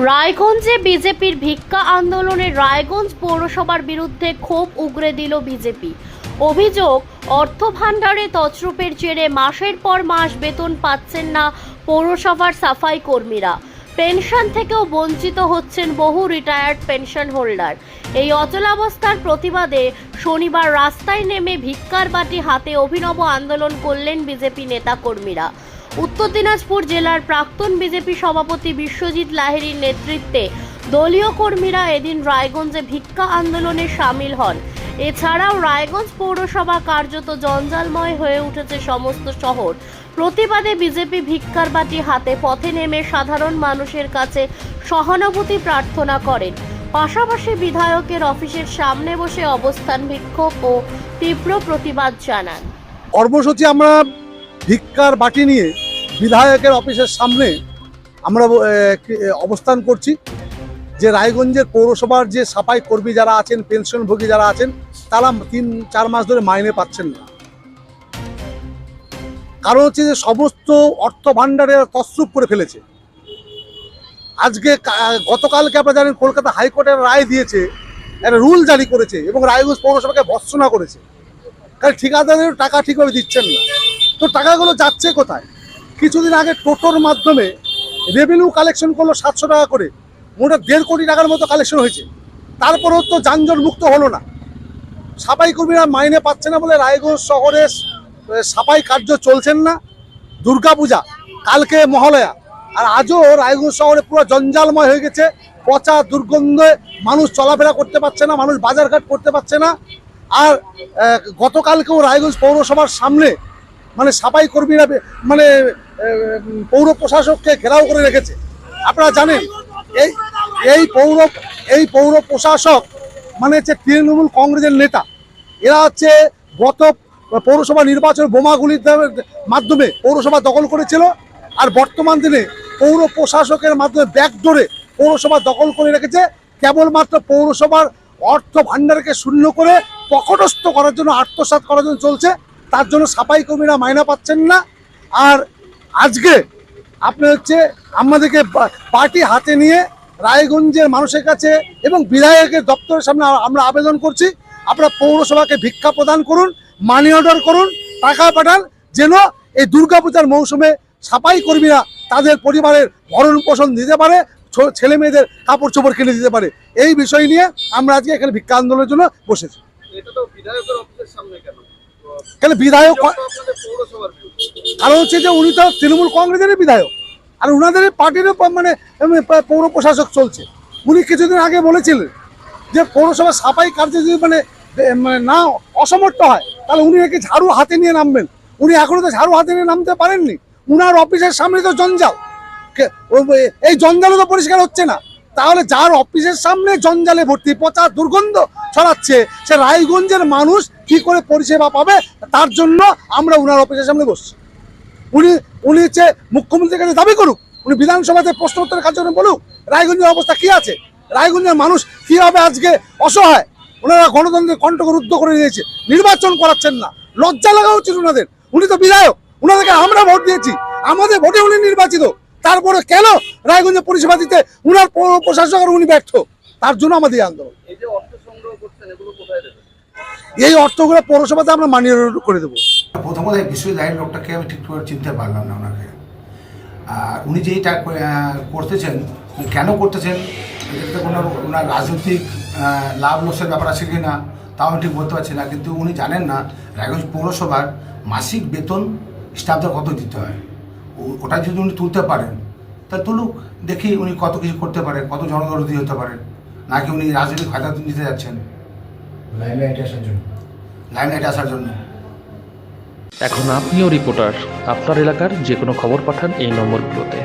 রায়গঞ্জে বিজেপির ভিক্ষা আন্দোলনে রায়গঞ্জ পৌরসভার বিরুদ্ধে ক্ষোভ উগরে দিল বিজেপি। অভিযোগ, অর্থ ভাণ্ডারে তছরূপের জেরে মাসের পর মাস বেতন পাচ্ছেন না পৌরসভার সাফাই কর্মীরা। পেনশন থেকেও বঞ্চিত হচ্ছেন বহু রিটায়ার্ড পেনশন হোল্ডার। এই অচলাবস্থার প্রতিবাদে শনিবার রাস্তায় নেমে ভিক্ষার বাটি হাতে অভিনব আন্দোলন করলেন বিজেপি নেতাকর্মীরা। উত্তর দিনাজপুর জেলার প্রাক্তন বিজেপি সভাপতি বিশ্বজিৎ লাহিড়ীর নেতৃত্বে দলীয় কর্মীরা এদিন রায়গঞ্জে ভিক্ষা আন্দোলনে সামিল হন। এছাড়াও রায়গঞ্জ পৌরসভা কার্যত জঞ্জালময় হয়ে উঠেছে সমস্ত শহর। প্রতিবাদে বিজেপি ভিক্ষার বাটি হাতে পথে নেমে সাধারণ মানুষের কাছে সহানুভূতি প্রার্থনা করেন। পাশাপাশি বিধায়কের অফিসের সামনে বসে অবস্থান বিক্ষোভ ও তীব্র প্রতিবাদ জানান। কর্মসূচি আমরা ভিক্ষার বাটি নিয়ে বিধায়কের অফিসের সামনে আমরা অবস্থান করছি। যে রায়গঞ্জের পৌরসভার যে সাফাই কর্মী যারা আছেন, পেনশনভোগী যারা আছেন, তারা তিন, চার মাস ধরে মাইনে পাচ্ছেন না। কারণ হচ্ছে যে সমস্ত অর্থ ভাণ্ডারে তসরূপ করে ফেলেছে। আজকে গতকালকে আপনারা জানেন, কলকাতা হাইকোর্টের রায় দিয়েছে, একটা রুল জারি করেছে এবং রায়গঞ্জ পৌরসভাকে ভর্সনা করেছে। কারণ ঠিকাদারের টাকা ঠিকভাবে দিচ্ছেন না। তো টাকাগুলো যাচ্ছে কোথায়? কিছুদিন আগে টোটোর মাধ্যমে রেভিনিউ কালেকশন করল সাতশো টাকা করে। মোটা দেড় কোটি টাকার মতো কালেকশন হয়েছে। তারপরেও তো যানজট মুক্ত হলো না। সাফাই কর্মীরা মাইনে পাচ্ছে না বলে রায়গঞ্জ শহরে সাফাই কার্য চলছেন না। দুর্গাপূজা, কালকে মহালয়া। আর আজও রায়গঞ্জ শহরে পুরো জঞ্জালময় হয়ে গেছে। পচা দুর্গন্ধে মানুষ চলাফেরা করতে পারছে না, মানুষ বাজারঘাট করতে পারছে না। আর গতকালকেও রায়গঞ্জ পৌরসভার সামনে মানে সাফাই কর্মীরা মানে পৌর প্রশাসককে ঘেরাও করে রেখেছে। আপনারা জানেন, এই এই পৌর এই পৌর প্রশাসক মানে হচ্ছে তৃণমূল কংগ্রেসের নেতা, এরা হচ্ছে গত পৌরসভা নির্বাচন বোমাগুলির মাধ্যমে পৌরসভা দখল করেছিল, আর বর্তমান দিনে পৌর প্রশাসকের মাধ্যমে ব্যাকডোরে পৌরসভা দখল করে রেখেছে, কেবলমাত্র পৌরসভার অর্থ ভাণ্ডারকে শূন্য করে পকটস্থ করার জন্য, আত্মসাৎ করার জন্য চলছে। তার জন্য সাফাই কর্মীরা মাইনা পাচ্ছেন না। আর আজকে আপনি হচ্ছে আমাদেরকে পার্টি হাতে নিয়ে রায়গঞ্জের মানুষের কাছে এবং বিধায়কের দপ্তরের সামনে আমরা আবেদন করছি। আপনারা পৌরসভাকে ভিক্ষা প্রদান করুন মানি অর্ডার করুন, টাকা পাঠান, যেন এই দুর্গাপূজার মৌসুমে সাফাই কর্মীরা তাদের পরিবারের ভরণ পোষণ দিতে পারে ছেলে মেয়েদের কাপড় চোপড় কিনে দিতে পারে। এই বিষয় নিয়ে আমরা আজকে এখানে ভিক্ষা আন্দোলনের জন্য বসেছি। এটা তো বিধায়কের অফিসের সামনে কেন? এখানে বিধায়ক। কারণ হচ্ছে যে উনি তো তৃণমূল কংগ্রেসেরই বিধায়ক। আর ওনাদের পার্টিরও মানে পৌর প্রশাসক চলছে। উনি কিছুদিন আগে বলেছিলেন যে পৌরসভা সাফাই কার্য যদি মানে মানে না অসমর্থ হয়, তাহলে উনি নাকি ঝাড়ু হাতে নিয়ে নামবেন। উনি এখনও তো ঝাড়ু হাতে নিয়ে নামতে পারেননি। উনার অফিসের সামনে তো জঞ্জাল। এই জঞ্জালও তো পরিষ্কার হচ্ছে না। তাহলে যার অফিসের সামনে জঞ্জালে ভর্তি, পচা দুর্গন্ধ ছড়াচ্ছে, সে রায়গঞ্জের মানুষ কি করে পরিষেবা পাবে? তার জন্য আমরা উনার অফিসের সামনে বসছি। উনি উনি হচ্ছে মুখ্যমন্ত্রীর কাছে দাবি করুক, উনি বিধানসভাতে প্রশ্ন উত্তরের কাছে বলুক, রায়গঞ্জের অবস্থা কি আছে? রায়গঞ্জের মানুষ কীভাবে আজকে অসহায়? ওনারা গণতন্ত্রের কণ্ঠকে রুদ্ধ করে দিয়েছে নির্বাচন করাচ্ছেন না, লজ্জা লাগা উচিত ওনাদের উনি তো বিধায়ক ওনাদেরকে আমরা ভোট দিয়েছি, আমাদের ভোটে উনি নির্বাচিত। তারপরে কেন রায়গঞ্জে পরিষেবা দিতে উনার পৌর প্রশাসক আর উনি ব্যর্থ? তার জন্য আমাদের এই আন্দোলন। এই যে অর্থ সংগ্রহ করছেন এগুলো কোথায় দেবেন? এই অর্থগুলো পৌরসভাতে আমরা মানিয়ে করে দেবো। প্রথমত এই বিশ্বজিৎ লাহিড়ী লোকটাকে আমি ঠিক করে চিনতে পারলাম না ওনাকে। আর উনি যেইটা করতেছেন কেন করতেছেন এটাতে কোনো ওনার রাজনৈতিক লাভ লসের ব্যাপার আছে কি না তাও আমি ঠিক বলতে পারছি না। কিন্তু উনি জানেন না রায়গঞ্জ পৌরসভার মাসিক বেতন স্টাফদের কত দিতে হয়। ওটা যদি উনি তুলতে পারেন তা তুলুক দেখি উনি কত কিছু করতে পারেন কত জনদরদি হতে পারেন। নাকি উনি রাজনৈতিক ফায়দা নিতে যাচ্ছেন? লাইমলাইটে আসার জন্য। লাইমলাইটে আসার জন্য। এখন আপনিও রিপোর্টার। আপনার এলাকার যে কোনো খবর পাঠান এই নম্বরগুলোতে।